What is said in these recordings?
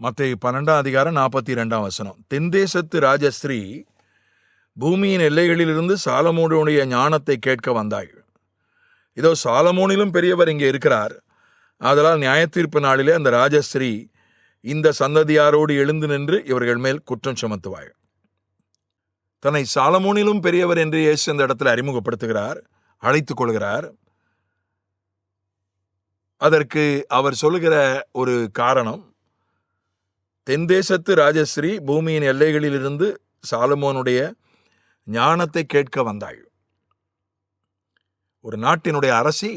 மத்திய பன்னெண்டாம் அதிகாரம் நாற்பத்தி ரெண்டாம் வசனம். தென்தேசத்து ராஜஸ்ரீ பூமியின் எல்லைகளிலிருந்து சாலமோனுடைய ஞானத்தை கேட்க வந்தாள். இதோ சாலமோனிலும் பெரியவர் இங்கே இருக்கிறார். அதனால் நியாயத்தீர்ப்பு நாளிலே அந்த ராஜஸ்ரீ இந்த சந்ததியாரோடு எழுந்து நின்று இவர்கள் மேல் குற்றம் சுமத்துவாள். தன்னை சாலமோனிலும் பெரியவர் என்று இயேசு இந்த இடத்துல அறிமுகப்படுத்துகிறார் அழைத்துக் கொள்கிறார். அதற்கு அவர் சொல்லுகிற ஒரு காரணம் தென்தேசத்து ராஜஸ்ரீ பூமியின் எல்லைகளிலிருந்து சாலமோனுடைய ஞானத்தை கேட்க வந்தாள். ஒரு நாட்டினுடைய அரசி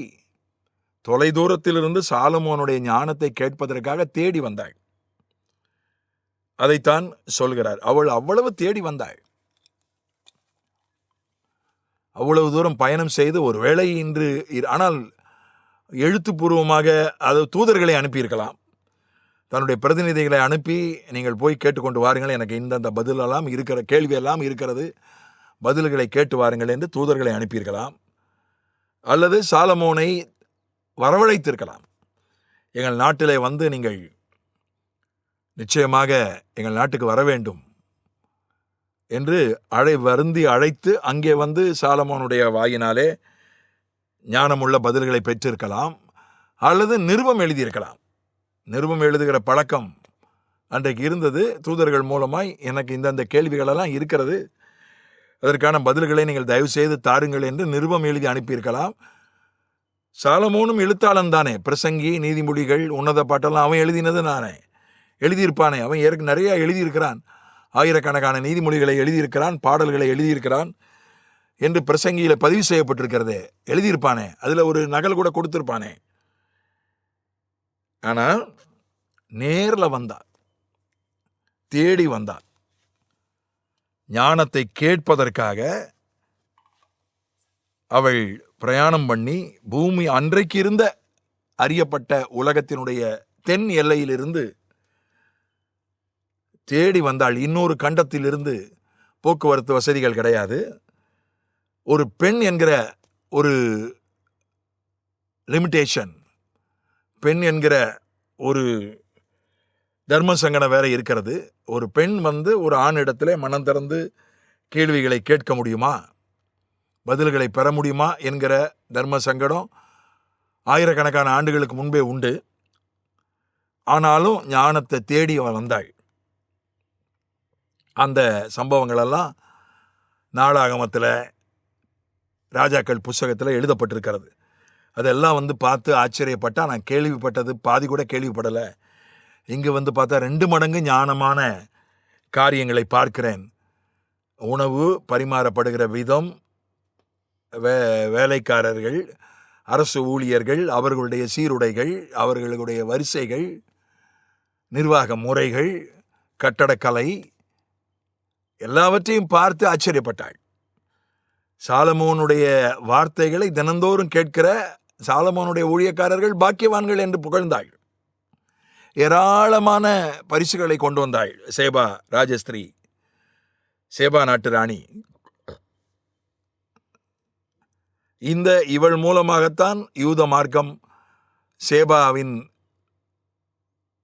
தொலைதூரத்திலிருந்து சாலமோனுடைய ஞானத்தை கேட்பதற்காக தேடி வந்தாள். அதைத்தான் சொல்கிறார். அவள் அவ்வளவு தேடி வந்தாள். அவ்வளவு தூரம் பயணம் செய்து ஒருவேளை இன்று ஆனால் எழுத்துப்பூர்வமாக அது தூதர்களை அனுப்பியிருக்கலாம். தன்னுடைய பிரதிநிதிகளை அனுப்பி நீங்கள் போய் கேட்டுக்கொண்டு வாருங்கள். எனக்கு இந்தந்த பதிலெல்லாம் இருக்கிற கேள்வியெல்லாம் இருக்கிறது. பதில்களை கேட்டு வாருங்கள் என்று தூதர்களை அனுப்பியிருக்கலாம். அல்லது சாலமோனை வரவழைத்திருக்கலாம். எங்கள் நாட்டிலே வந்து நீங்கள் நிச்சயமாக எங்கள் நாட்டுக்கு வர வேண்டும் என்று அழை வருந்தி அழைத்து அங்கே வந்து சாலமோனுடைய வாயினாலே ஞானமுள்ள பதில்களை பெற்றிருக்கலாம். அல்லது நிருபம் எழுதியிருக்கலாம். நிருபம் எழுதுகிற பழக்கம் அன்றைக்கு இருந்தது. தூதர்கள் மூலமாய் எனக்கு இந்தந்த கேள்விகளெல்லாம் இருக்கிறது. அதற்கான பதில்களை நீங்கள் தயவு செய்து தாருங்கள் என்று நிருபம் எழுதி அனுப்பியிருக்கலாம். சாலமோனும் எழுத்தாளன் தானே பிரசங்கி நீதிமொழிகள் உன்னத பாட்டெல்லாம் அவன் எழுதினது நானே. எழுதியிருப்பானே. அவன் ஏற்க நிறையா எழுதியிருக்கிறான். ஆயிரக்கணக்கான நீதிமொழிகளை எழுதியிருக்கிறான். பாடல்களை எழுதியிருக்கிறான் என்று பிரசங்கியில் பதிவு செய்யப்பட்டிருக்கிறதே. எழுதியிருப்பானே. அதில் ஒரு நகல் கூட கொடுத்துருப்பானே. ஆனால் நேரில் வந்தார். தேடி வந்தார். ஞானத்தை கேட்பதற்காக அவள் பிரயாணம் பண்ணி பூமி அன்றைக்கு இருந்த அறியப்பட்ட உலகத்தினுடைய தென் எல்லையிலிருந்து தேடி வந்தாள். இன்னொரு கண்டத்திலிருந்து போக்குவரத்து வசதிகள் கிடையாது. ஒரு பெண் என்கிற ஒரு லிமிட்டேஷன் பெண் என்கிற ஒரு தர்ம சங்கடம் வேற இருக்கிறது. ஒரு பெண் வந்து ஒரு ஆணிடத்தில் மனம் திறந்து கேள்விகளை கேட்க முடியுமா? பதில்களை பெற முடியுமா? என்கிற தர்ம சங்கடம் ஆயிரக்கணக்கான ஆண்டுகளுக்கு முன்பே உண்டு. ஆனாலும் ஞானத்தை தேடி வந்தாள். அந்த சம்பவங்களெல்லாம் நாடாகமத்தில் ராஜாக்கள் புஸ்தகத்தில் எழுதப்பட்டிருக்கிறது. அதெல்லாம் வந்து பார்த்து ஆச்சரியப்பட்டா நான் கேள்விப்பட்டது பாதி கூட கேள்விப்படலை. இங்கே வந்து பார்த்தா ரெண்டு மடங்கு ஞானமான காரியங்களை பார்க்கிறேன். உணவு பரிமாறப்படுகிற விதம் வே வேலைக்காரர்கள் அரசு ஊழியர்கள் அவர்களுடைய சீருடைகள் அவர்களுடைய வரிசைகள் நிர்வாக முறைகள் கட்டடக்கலை எல்லாவற்றையும் பார்த்து ஆச்சரியப்பட்டாள். சாலமோனுடைய வார்த்தைகளை தினந்தோறும் கேட்கிற சாலமோனுடைய ஊழியக்காரர்கள் பாக்கியவான்கள் என்று புகழ்ந்தாள் ஏராளமான பரிசுகளை கொண்டு வந்தாள் சேபா ராஜஸ்திரீ சேபா நாட்டு ராணி. இந்த இவள் மூலமாகத்தான் யூத மார்க்கம் சேபாவின்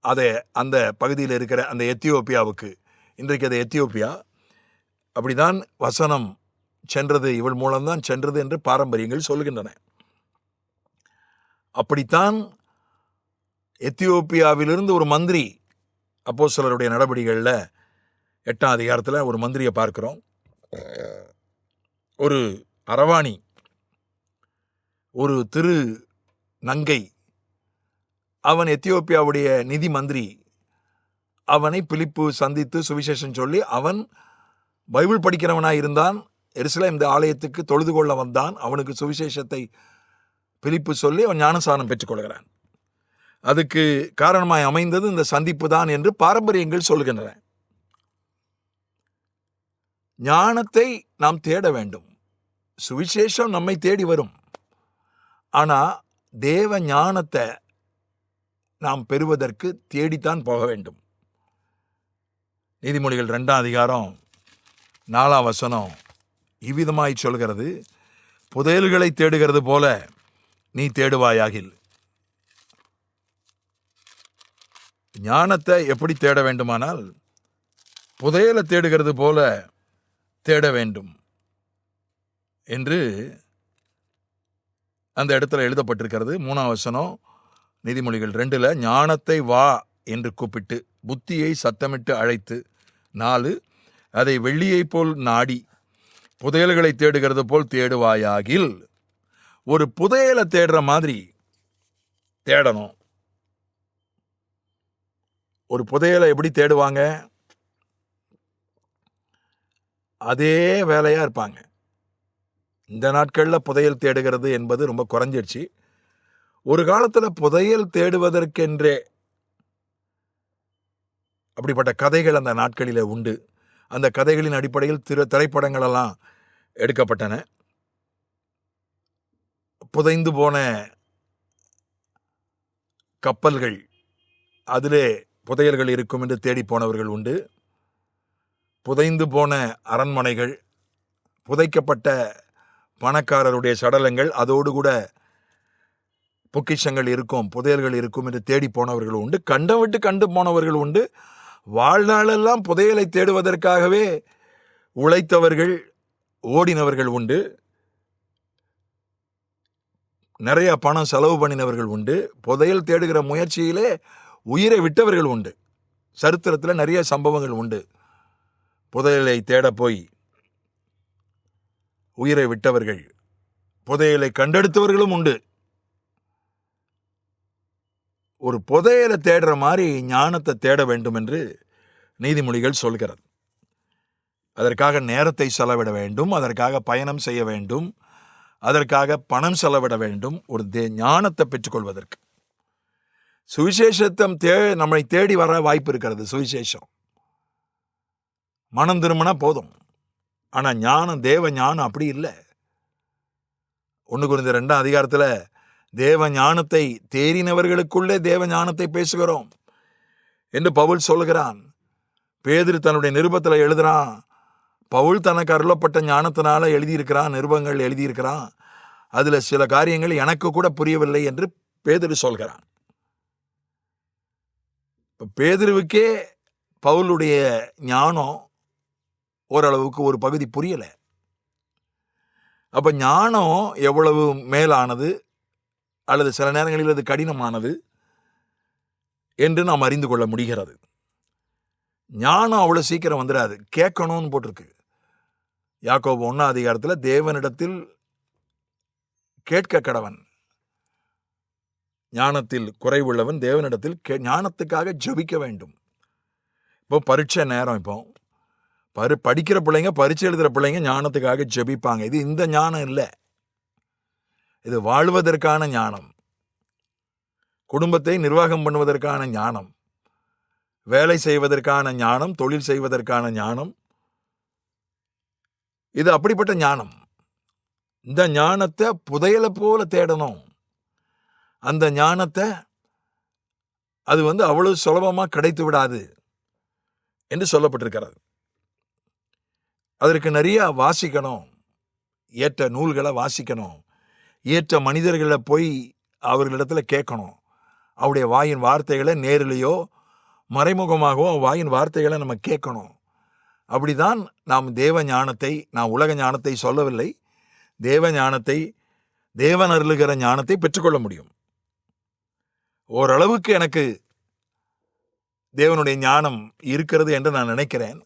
அதை அந்த பகுதியில் இருக்கிற அந்த எத்தியோப்பியாவுக்கு இன்றைக்கு அது எத்தியோப்பியா? அப்படிதான் வசனம் சென்றது இவள் மூலம்தான் சென்றது என்று பாரம்பரியங்கள் சொல்கின்றன அப்படித்தான் எத்தியோப்பியாவிலிருந்து ஒரு மந்திரி அப்போ சிலருடைய நடவடிக்கைகளில் எட்டாம் அதிகாரத்தில் ஒரு மந்திரியை பார்க்கிறோம். ஒரு அரவாணி ஒரு திரு நங்கை அவன் எத்தியோப்பியாவுடைய நிதி மந்திரி அவனை பிலிப்பு சந்தித்து சுவிசேஷம் சொல்லி அவன் பைபிள் படிக்கிறவனாக இருந்தான் எருசலேம் இந்த ஆலயத்துக்கு தொழுது கொள்ள வந்தான் அவனுக்கு சுவிசேஷத்தை பிலிப்பு சொல்லி அவன் ஞானசானம் பெற்றுக்கொள்கிறான் அதுக்கு காரணமாய் அமைந்தது இந்த சந்திப்பு தான் என்று பாரம்பரியங்கள் சொல்கின்றன. ஞானத்தை நாம் தேட வேண்டும். சுவிசேஷம் நம்மை தேடி வரும். ஆனால் தேவ ஞானத்தை நாம் பெறுவதற்கு தேடித்தான் போக வேண்டும். நீதிமொழிகள் ரெண்டாம் அதிகாரம் நாலாம் வசனம் இவ்விதமாய் சொல்கிறது புதையல்களை தேடுகிறது போல நீ தேடுவாயாகில். ஞானத்தை எப்படி தேட வேண்டுமானால் புதையலை தேடுகிறது போல தேட வேண்டும் என்று அந்த இடத்துல எழுதப்பட்டிருக்கிறது. மூணாம் வசனம் நீதிமொழிகள் ரெண்டில் ஞானத்தை வா என்று கூப்பிட்டு புத்தியை சத்தமிட்டு அழைத்து நாலு அதை வெள்ளியைப் போல் நாடி புதையல்களை தேடுகிறது போல் தேடுவாயாகில். ஒரு புதையலை தேடுற மாதிரி தேடணும். ஒரு புதையலை எப்படி தேடுவாங்க? அதே வேலையாக இருப்பாங்க. இந்த நாட்களில் புதையல் தேடுகிறது என்பது ரொம்ப குறைஞ்சிடுச்சு ஒரு காலத்தில் புதையல் தேடுவதற்கென்றே அப்படிப்பட்ட கதைகள் அந்த நாட்களில் உண்டு. அந்த கதைகளின் அடிப்படையில் திரு திரைப்படங்களெல்லாம் எடுக்கப்பட்டன. புதைந்து போன கப்பல்கள் அதிலே புதையல்கள் இருக்கும் என்று தேடி போனவர்கள் உண்டு. புதைந்து போன அரண்மனைகள் புதைக்கப்பட்ட பணக்காரருடைய சடலங்கள் அதோடு கூட பொக்கிஷங்கள் இருக்கும் புதையல்கள் இருக்கும் என்று தேடி போனவர்கள் உண்டு. கண்டம் விட்டு கண்டு போனவர்கள் உண்டு. வாழ்நாளெல்லாம் புதையலை தேடுவதற்காகவே உழைத்தவர்கள் ஓடினவர்கள் உண்டு. நிறைய பணம் செலவு பண்ணினவர்கள் உண்டு. புதையல் தேடுகிற முயற்சியிலே உயிரை விட்டவர்கள் உண்டு. சரித்திரத்தில் நிறைய சம்பவங்கள் உண்டு. புதையலை தேட போய் உயிரை விட்டவர்கள் புதையலை கண்டெடுத்தவர்களும் உண்டு. ஒரு புதையலை தேடுற மாதிரி ஞானத்தை தேட வேண்டும் என்று நீதிமொழிகள் சொல்கிறது. அதற்காக நேரத்தை செலவிட வேண்டும் அதற்காக பயணம் செய்ய வேண்டும். அதற்காக பணம் செலவிட வேண்டும். ஒரு தே ஞானத்தை பெற்றுக்கொள்வதற்கு. சுவிசேஷத்தம் தே நம்மை தேடி வர வாய்ப்பு இருக்கிறது சுவிசேஷம். மனம் திரும்பினா போதும். ஆனால் ஞானம் தேவ ஞானம் அப்படி இல்லை. ஒன்று குறிந்த ரெண்டாம் அதிகாரத்தில் தேவ ஞானத்தை தேறினவர்களுக்குள்ளே தேவ ஞானத்தை பேசுகிறோம். என்று பவுல் சொல்கிறான் பேதிரு தன்னுடைய நிருபத்தில் எழுதுகிறான் பவுல் தனக்கு அருளப்பட்ட ஞானத்தினால எழுதியிருக்கிறான் நிருபங்கள் எழுதியிருக்கிறான். அதில் சில காரியங்கள் எனக்கு கூட புரியவில்லை என்று பேதிரு சொல்கிறான். இப்போ பேதிருவுக்கே பவுலுடைய ஞானம் ஓரளவுக்கு ஒரு பகுதி புரியலை. அப்போ ஞானம் எவ்வளவு மேலானது அல்லது சில நேரங்களில் அது கடினமானது என்று நாம் அறிந்து கொள்ள முடிகிறது. ஞானம் அவ்வளோ சீக்கிரம் வந்துடாது கேட்கணும்னு போட்டிருக்கு. யாக்கோபு ஒன்றாம் அதிகாரத்தில் தேவனிடத்தில் கேட்க கடவன். ஞானத்தில் குறைவுள்ளவன் தேவனிடத்தில் கே ஞானத்துக்காக ஜபிக்க வேண்டும். இப்போ பரீட்சை நேரம் இப்போ. பரு படிக்கிற பிள்ளைங்க பரீட்சை எழுதுகிற பிள்ளைங்க ஞானத்துக்காக ஜெபிப்பாங்க. இது இந்த ஞானம் இல்லை. இது வாழ்வதற்கான ஞானம். குடும்பத்தை நிர்வாகம் பண்ணுவதற்கான ஞானம். வேலை செய்வதற்கான ஞானம் தொழில் செய்வதற்கான ஞானம். இது அப்படிப்பட்ட ஞானம். இந்த ஞானத்தை புதையலை போல தேடணும். அந்த ஞானத்தை அது வந்து அவ்வளவு சுலபமாக கிடைத்து விடாது என்று சொல்லப்பட்டிருக்கிறது. அதற்கு நிறைய வாசிக்கணும். ஏற்ற நூல்களை வாசிக்கணும். ஏற்ற மனிதர்களை போய் அவர்களிடத்துல கேட்கணும். அவருடைய வாயின் வார்த்தைகளை நேரிலேயோ மறைமுகமாகவோ வாயின் வார்த்தைகளை நம்ம கேட்கணும். அப்படிதான் நாம் தேவ ஞானத்தை நான் உலக ஞானத்தை சொல்லவில்லை. தேவ ஞானத்தை தேவன் அருளுகிற ஞானத்தை பெற்றுக்கொள்ள முடியும். ஓரளவுக்கு எனக்கு தேவனுடைய ஞானம் இருக்கிறது என்று நான் நினைக்கிறேன்.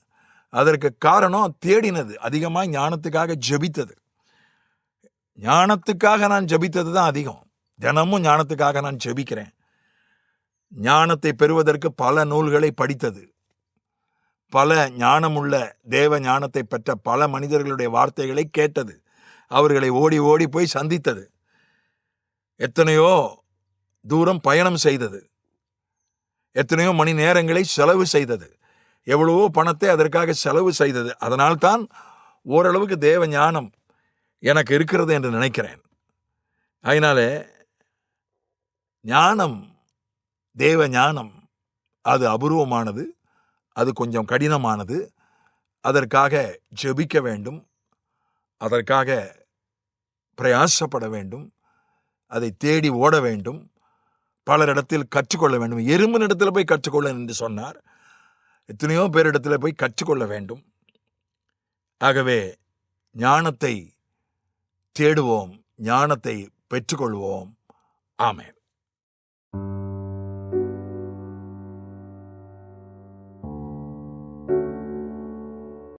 அதற்கு காரணம் தேடினது அதிகமாக ஞானத்துக்காக ஜெபித்தது. ஞானத்துக்காக நான் ஜெபித்தது தான் அதிகம். தினமும் ஞானத்துக்காக நான் ஜெபிக்கிறேன். ஞானத்தை பெறுவதற்கு பல நூல்களை படித்தது. பல ஞானமுள்ள தேவ ஞானத்தை பெற்ற பல மனிதர்களுடைய வார்த்தைகளை கேட்டது. அவர்களை ஓடி ஓடி போய் சந்தித்தது. எத்தனையோ தூரம் பயணம் செய்தது. எத்தனையோ மணி நேரங்களை செலவு செய்தது. எவ்வளவோ பணத்தை அதற்காக செலவு செய்தது. அதனால்தான் ஓரளவுக்கு தேவ ஞானம் எனக்கு இருக்கிறது என்று நினைக்கிறேன். அதனாலே ஞானம் தேவ ஞானம் அது அபூர்வமானது. அது கொஞ்சம் கடினமானது. அதற்காக ஜெபிக்க வேண்டும். அதற்காக பிரயாசப்பட வேண்டும். அதை தேடி ஓட வேண்டும். பலரிடத்தில் கற்றுக்கொள்ள வேண்டும். எறும்பினிடத்தில் போய் கற்றுக்கொள்ள என்று சொன்னார். எத்தனையோ பேரிடத்தில் போய் கற்றுக்கொள்ள வேண்டும். ஆகவே ஞானத்தை தேடுவோம். ஞானத்தை பெற்றுக்கொள்வோம். ஆமேன்.